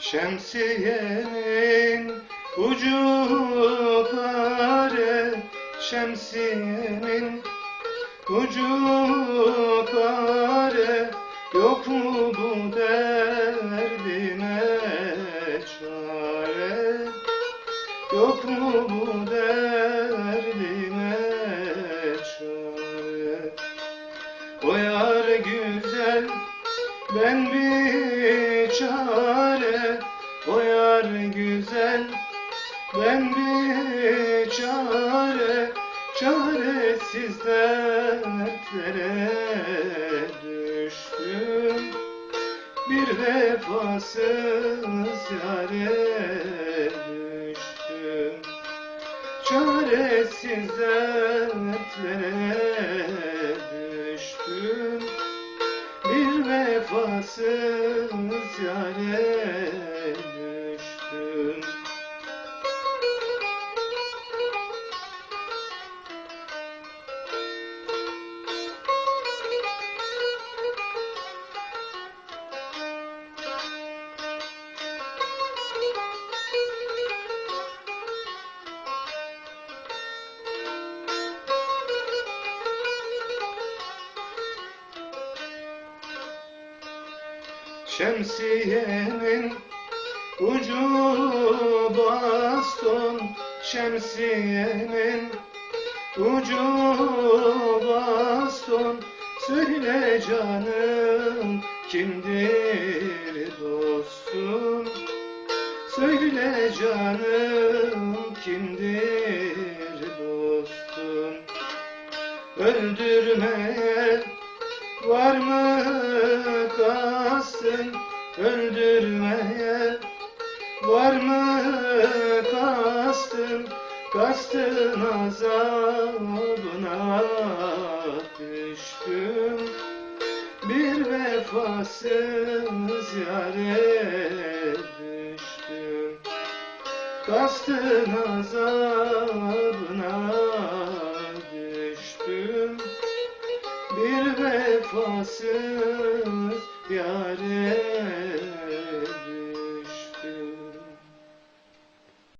Şemsiyenin ucu kare Şemsiyenin ucu kare Yok mu bu derdine çare? Yok mu bu derdine çare? O yar güzel ben bir Yar güzel ben bir çare Çaresiz dertlere düştüm. Bir vefasız yare düştüm. Çaresiz dertlere düştüm. Bir vefasız yare düştüm Şemsiyenin ucu baston Şemsiyenin ucu baston Söyle canım kimdir dostum? Söyle canım kimdir dostum? Öldürmeye var mı kastın öldürmeye Var mı kastın? Kastın azabına düştüm. Bir vefasız yare düştüm. Kastın azabına düştüm. Bir vefasız